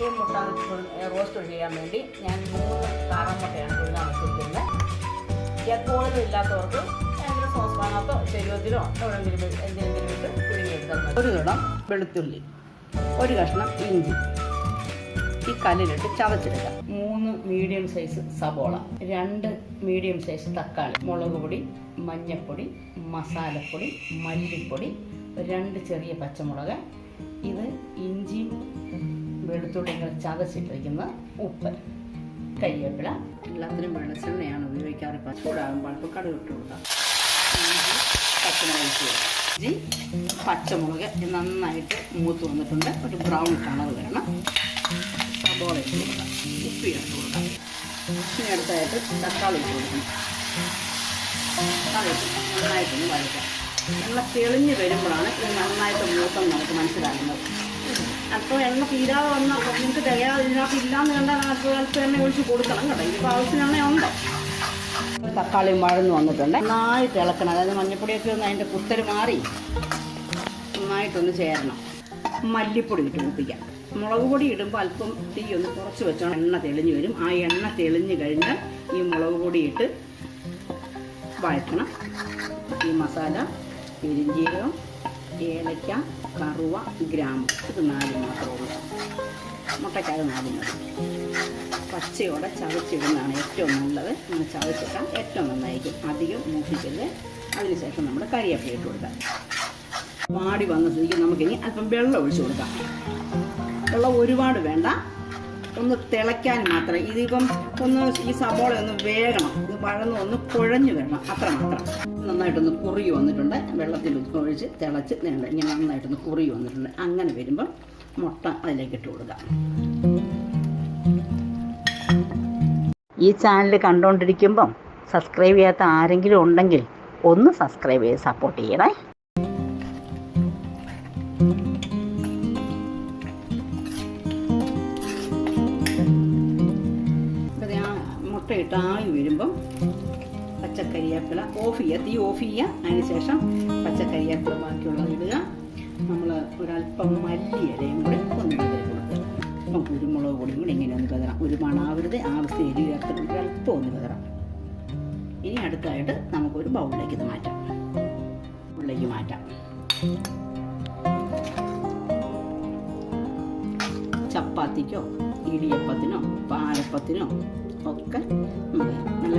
ഈ മുട്ട റോസ്റ്റ് ചെയ്യാൻ വേണ്ടി ഞാൻ മൂന്ന് കാറാമുട്ടയാണ് ഇതിനാണ് വെച്ചിരിക്കുന്നത് എക്കോളൊന്നും ഇല്ലാത്തവർക്ക് ഭയങ്കര സോസ് പാനത്തോ ശരീരത്തിലോ എവിടെയെങ്കിലും എന്തെങ്കിലും ഇട്ട് പുഴുങ്ങിയെടുത്താൽ ഒരു കിണം വെളുത്തുള്ളി ഒരു കഷ്ണം ഇഞ്ചി ഈ കല്ലിലിട്ട് ചവച്ചെടുക്കാം മൂന്ന് മീഡിയം സൈസ് സബോള രണ്ട് മീഡിയം സൈസ് തക്കാളി മുളക് പൊടി മഞ്ഞൾപ്പൊടി മസാലപ്പൊടി മല്ലിപ്പൊടി രണ്ട് ചെറിയ പച്ചമുളക് ഇത് ഇഞ്ചിയും വെളുത്തുള്ളിയും കൂടെ ചതച്ചിട്ടിരിക്കുന്ന ഉപ്പ് കരിവേപ്പില എല്ലാത്തിനും വെളിച്ചെണ്ണയാണ് ഉപയോഗിക്കാറ്. ഇപ്പം ചൂടാകുമ്പോൾ അല്പം കടുക് കൊടുക്കാം. പച്ചമുളക് നന്നായിട്ട് മൂത്ത് വന്നിട്ടുണ്ട്. ഒരു ബ്രൗൺ കളർ വരണം സബോള ഇട്ട് കൊടുക്കാം. ഉപ്പ് ഇട്ട് കൊടുക്കാം. അടുത്തായിട്ട് തക്കാളി ഇട്ട് കൊടുക്കണം. നന്നായിട്ടൊന്ന് വരയ്ക്കാം നല്ല തെളിഞ്ഞ് വരുമ്പോഴാണ് ഇത് നന്നായിട്ട് മൂത്തം നമുക്ക് മനസ്സിലാകുന്നത്. അപ്പോൾ എണ്ണ തീരാതെ വന്നാൽ നിങ്ങൾക്ക് തികയാ ഇതിനകത്ത് ഇല്ലാന്ന് കണ്ടാൽ അല്പം എണ്ണ ഒഴിച്ച് കൊടുക്കണം കേട്ടോ. ഇതിപ്പോൾ ആവശ്യത്തിന് എണ്ണ ഉണ്ടോ? തക്കാളിയും വഴന്ന് വന്നിട്ടുണ്ട്. നന്നായിട്ട് ഇളക്കണം അതായത് മഞ്ഞപ്പൊടിയൊക്കെ ഒന്ന് അതിന്റെ കുത്തൽ മാറി നന്നായിട്ടൊന്ന് ചേരണം. മല്ലിപ്പൊടി ഇട്ട് മുപ്പിക്കാം. മുളക് പൊടി ഇടുമ്പോൾ അല്പം തീ ഒന്ന് കുറച്ച് വെച്ചോണം. എണ്ണ തെളിഞ്ഞ് വരും. ആ എണ്ണ തെളിഞ്ഞ് കഴിഞ്ഞാൽ ഈ മുളക് പൊടി ഇട്ട് വഴറ്റണം. ഈ മസാല പെരിഞ്ജീരകം ഏലക്ക കറുവ ഗ്രാമ്പ്. ഇത് നാല് മാത്രമേ ഉള്ളൂ. മുട്ടക്കായ നാല് മതി. പച്ചയോടെ ചതച്ചിടുന്നതാണ് ഏറ്റവും നല്ലത്. നമ്മൾ ചതച്ചിട്ടാൽ ഏറ്റവും നന്നായിരിക്കും. അധികം മൂപ്പിക്കരുത്. അതിനുശേഷം നമ്മൾ കറിവേപ്പില ഇട്ട് കൊടുക്കാം. വാടി വന്ന സ്ഥിതിക്ക് നമുക്കിനി അല്പം വെള്ളം ഒഴിച്ചു കൊടുക്കാം. വെള്ളം ഒരുപാട് വേണ്ട. ഒന്ന് തിളയ്ക്കാൻ മാത്രം. ഇതിപ്പം ഒന്ന് ഈ സബോള ഒന്ന് വേകണം. ഇത് വഴന്ന് ഒന്ന് കുഴഞ്ഞു വരണം. അത്ര മാത്രം. നന്നായിട്ടൊന്ന് കുറി വന്നിട്ടുണ്ട്. വെള്ളത്തിൽ ഒഴിച്ച് തിളച്ച് നേണ്ട ഇങ്ങനെ നന്നായിട്ടൊന്ന് കുറി വന്നിട്ടുണ്ട്. അങ്ങനെ വരുമ്പം മുട്ട അതിലേക്ക് ഇട്ട് കൊടുക്കാം. ഈ ചാനൽ കണ്ടുകൊണ്ടിരിക്കുമ്പം സബ്സ്ക്രൈബ് ചെയ്യാത്ത ആരെങ്കിലും ഉണ്ടെങ്കിൽ ഒന്ന് സബ്സ്ക്രൈബ് ചെയ്ത് സപ്പോർട്ട് ചെയ്യണേ. മുട്ടയിട്ട് ആയി വരുമ്പം പച്ചക്കരിയാപ്പില ഓഫ് ചെയ്യുക തീ ഓഫ് ചെയ്യുക അതിന് ശേഷം പച്ചക്കരിയാപ്പില ബാക്കിയുള്ളത് ഇടുക. നമ്മൾ ഒരല്പം മല്ലി ഇലയും കൂടി ഒന്ന് അല്പം കുരുമുളക് പൊടിയും കൂടി ഇങ്ങനെ ഒന്ന് വിതറാം ഒരു മണാവരുത് ആവശ്യത്തിന് എരി ചേർത്തിട്ട് ഒരല്പം ഒന്ന് വിതറാം ഇനി അടുത്തായിട്ട് നമുക്കൊരു ബൗളിലേക്ക് ഇത് മാറ്റാം. ബൗളിലേക്ക് മാറ്റാം. ചപ്പാത്തിക്കോ ഇടിയപ്പത്തിനോ പാലപ്പത്തിനോ ഒക്കെ നമുക്ക് നല്ല ഗ്രേവി